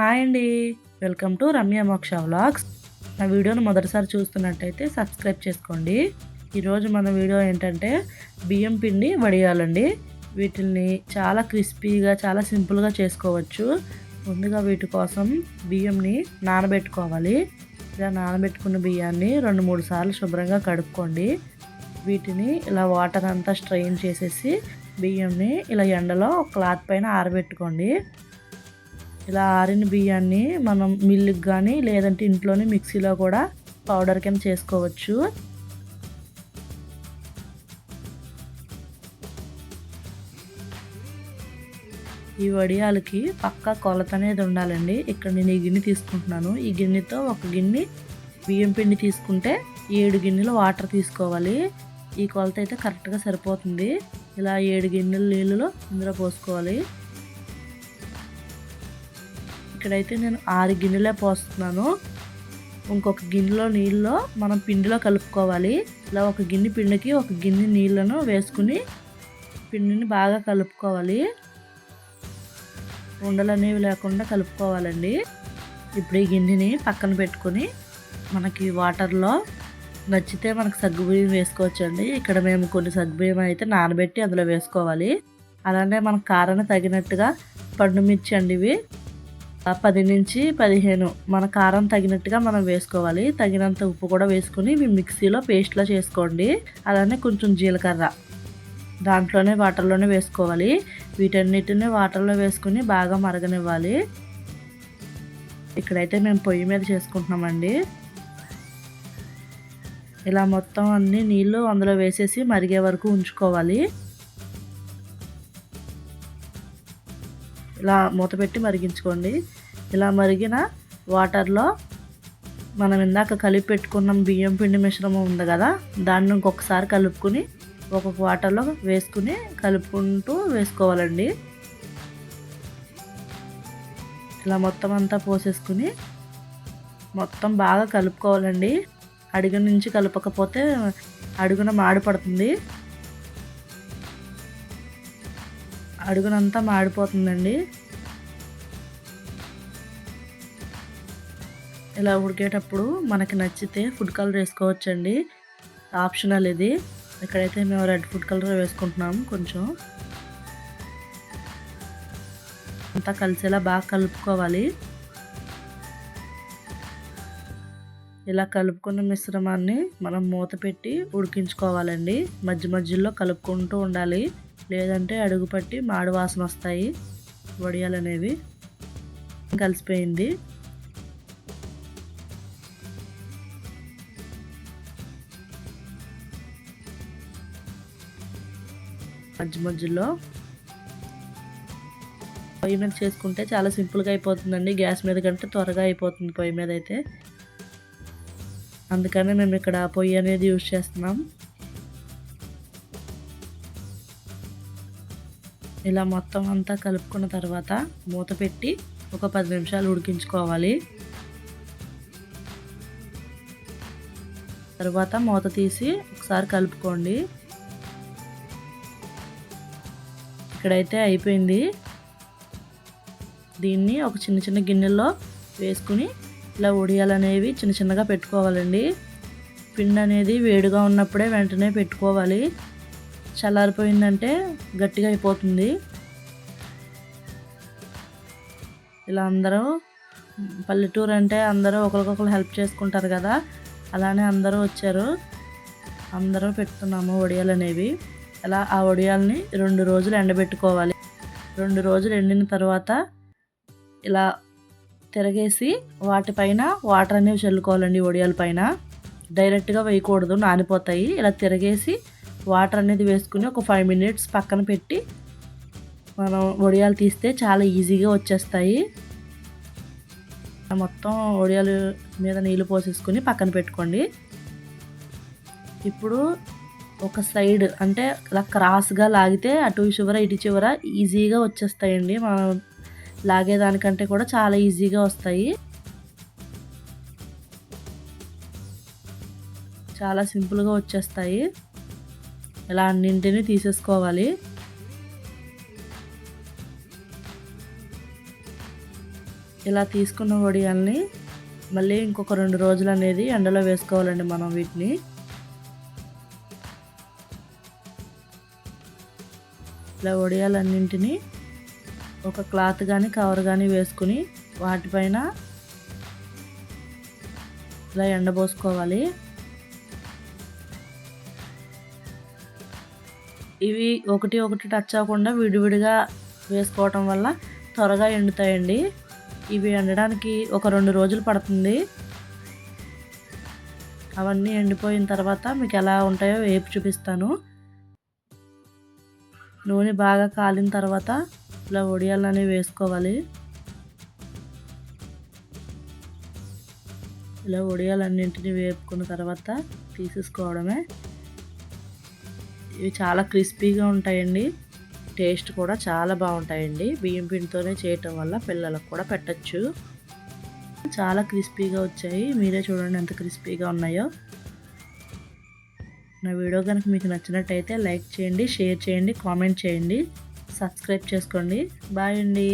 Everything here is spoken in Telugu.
హాయ్ అండి. వెల్కమ్ టు రమ్య మోక్ష వ్లాగ్స్. నా వీడియోను మొదటిసారి చూస్తున్నట్టయితే సబ్స్క్రైబ్ చేసుకోండి. ఈరోజు మన వీడియో ఏంటంటే బియ్యం పిండి వడియాలండి. వీటిని చాలా క్రిస్పీగా చాలా సింపుల్గా చేసుకోవచ్చు. ముందుగా వీటి కోసం బియ్యంని నానబెట్టుకోవాలి. ఇలా నానబెట్టుకున్న బియ్యాన్ని రెండు మూడు సార్లు శుభ్రంగా కడుక్కోండి. వీటిని ఇలా వాటర్ అంతా స్ట్రెయిన్ చేసేసి బియ్యంని ఇలా ఎండలో క్లాత్ పైన ఆరబెట్టుకోండి. ఇలా ఆరిన బియ్యాన్ని మనం మిల్లుకి కానీ లేదంటే ఇంట్లోనే మిక్సీలో కూడా పౌడర్ కింద చేసుకోవచ్చు. ఈ వడియాలకి పక్క కొలత అనేది ఉండాలండి. ఇక్కడ నేను ఈ గిన్నె తీసుకుంటున్నాను. ఈ గిన్నెతో ఒక గిన్నె బియ్యం పిండి తీసుకుంటే ఏడు గిన్నెలు వాటర్ తీసుకోవాలి. ఈ కొలత అయితే కరెక్ట్గా సరిపోతుంది. ఇలా ఏడు గిన్నెల నీళ్ళలో ఇందులో పోసుకోవాలి. ఇక్కడైతే నేను ఆరు గిన్నెలే పోస్తున్నాను. ఇంకొక గిన్నెలో నీళ్ళలో మనం పిండిలో కలుపుకోవాలి. ఇలా ఒక గిన్నె పిండికి ఒక గిన్నె నీళ్ళను వేసుకుని పిండిని బాగా కలుపుకోవాలి. ఉండలు అనేవి లేకుండా కలుపుకోవాలండి. ఇప్పుడు ఈ గిన్నెని పక్కన పెట్టుకొని మనకి వాటర్లో నచ్చితే మనకు సగ్గుబియ్యం వేసుకోవచ్చు అండి ఇక్కడ మేము కొన్ని సగ్గుబియ్యం అయితే నానబెట్టి అందులో వేసుకోవాలి. అలానే మన కారాన్ని తగినట్టుగా పండుమిర్చి అండి ఇవి. పది నుంచి పదిహేను. మన కారం తగినట్టుగా మనం వేసుకోవాలి. తగినంత ఉప్పు కూడా వేసుకుని మీ మిక్సీలో పేస్ట్లా చేసుకోండి. అలానే కొంచెం జీలకర్ర దాంట్లోనే వాటర్లోనే వేసుకోవాలి. వీటన్నిటిని వాటర్లో వేసుకుని బాగా మరగనివ్వాలి. ఇక్కడైతే మేము పొయ్యి మీద చేసుకుంటున్నామండి. ఇలా మొత్తం అన్ని నీళ్ళు అందులో వేసేసి మరిగే వరకు ఉంచుకోవాలి. ఇలా మూత పెట్టి మరిగించుకోండి. ఇలా మరిగిన వాటర్లో మనం ఇందాక కలిపి పెట్టుకున్న బియ్యం పిండి మిశ్రమం ఉంది కదా దాన్ని ఇంకొకసారి కలుపుకుని ఒక్కొక్క వాటర్లో వేసుకుని కలుపుకుంటూ వేసుకోవాలండి. ఇలా మొత్తం అంతా పోసేసుకుని మొత్తం బాగా కలుపుకోవాలండి. అడుగు నుంచి కలపకపోతే అడుగున మాడిపడుతుంది. అడుగునంతా మాడిపోతుందండి. ఇలా ఉడికేటప్పుడు మనకి నచ్చితే ఫుడ్ కలర్ వేసుకోవచ్చండి. ఆప్షనల్ ఇది. ఇక్కడైతే మేము రెడ్ ఫుడ్ కలర్ వేసుకుంటున్నాం కొంచెం. అంతా కలిసేలా బాగా కలుపుకోవాలి. ఇలా కలుపుకున్న మిశ్రమాన్ని మనం మూత పెట్టి ఉడికించుకోవాలండి. మధ్య మధ్యలో కలుపుకుంటూ ఉండాలి. లేదంటే అడుగుపట్టి మాడు వాసన వస్తాయి. వడియాలు అనేవి కలిసిపోయింది. మధ్య మధ్యలో పొయ్యి మీద చేసుకుంటే చాలా సింపుల్గా అయిపోతుందండి. గ్యాస్ మీద కంటే త్వరగా అయిపోతుంది పొయ్యి మీద అయితే అందుకనే మేము ఇక్కడ పొయ్యి అనేది యూజ్ చేస్తున్నాం. ఇలా మొత్తం అంతా కలుపుకున్న తర్వాత మూత పెట్టి ఒక పది నిమిషాలు ఉడికించుకోవాలి. తర్వాత మూత తీసి ఒకసారి కలుపుకోండి. ఇక్కడైతే అయిపోయింది. దీన్ని ఒక చిన్న చిన్న గిన్నెల్లో వేసుకుని ఇలా ఉడియాలనేవి చిన్న చిన్నగా పెట్టుకోవాలండి. పిండి అనేది వేడిగా ఉన్నప్పుడే వెంటనే పెట్టుకోవాలి. చల్లారిపోయిందంటే గట్టిగా అయిపోతుంది. ఇలా అందరూ పల్లెటూరు అంటే అందరూ ఒకరికొకరు హెల్ప్ చేసుకుంటారు కదా అలానే అందరూ వచ్చారు. అందరూ పెడుతున్నాము వడియాలు అనేవి. అలా ఆ వడియాల్ని రెండు రోజులు ఎండబెట్టుకోవాలి. రెండు రోజులు ఎండిన తర్వాత ఇలా తిరగేసి వాటిపైన వాటర్ అనేవి చల్లుకోవాలండి వడియాల పైన. డైరెక్ట్గా వేయకూడదు నానిపోతాయి. ఇలా తిరగేసి వాటర్ అనేది వేసుకుని ఒక ఫైవ్ మినిట్స్ పక్కన పెట్టి మనం వడియాలు తీస్తే చాలా ఈజీగా వచ్చేస్తాయి. మొత్తం వడియాలు మీద నీళ్ళు పోసేసుకుని పక్కన పెట్టుకోండి. ఇప్పుడు ఒక సైడ్ అంటే ఇలా క్రాస్గా లాగితే అటు చివర ఇటు చివర ఈజీగా వచ్చేస్తాయండి. మనం లాగేదానికంటే కూడా చాలా ఈజీగా వస్తాయి. చాలా సింపుల్గా వచ్చేస్తాయి. ఇలా అన్నింటినీ తీసేసుకోవాలి. ఇలా తీసుకున్న వడియాల్ని మళ్ళీ ఇంకొక రెండు రోజులు అనేది ఎండలో వేసుకోవాలండి మనం వీటిని. ఇలా వడియాలన్నింటినీ ఒక క్లాత్ కానీ కవర్ కానీ వేసుకుని వాటిపైన ఇలా ఎండబోసుకోవాలి. ఇవి ఒకటి ఒకటి టచ్ అవ్వకుండా విడివిడిగా వేసుకోవటం వల్ల త్వరగా ఎండుతాయండి. ఇవి ఎండడానికి ఒక రెండు రోజులు పడుతుంది. అవన్నీ ఎండిపోయిన తర్వాత మీకు ఎలా ఉంటాయో వేపు చూపిస్తాను. నూనె బాగా కాలిన తర్వాత ఇలా వడియాలని వేసుకోవాలి. ఇలా వడియాలన్నింటినీ వేపుకున్న తర్వాత తీసేసుకోవడమే. ఇవి చాలా క్రిస్పీగా ఉంటాయండి. టేస్ట్ కూడా చాలా బాగుంటాయండి. బియ్యం పిండితోనే చేయటం వల్ల పిల్లలకు కూడా పెట్టచ్చు. చాలా క్రిస్పీగా వచ్చాయి. మీరే చూడండి ఎంత క్రిస్పీగా ఉన్నాయో. నా వీడియో కనుక మీకు నచ్చినట్టయితే లైక్ చేయండి షేర్ చేయండి కామెంట్ చేయండి. సబ్స్క్రైబ్ చేసుకోండి. బాయ్ అండి.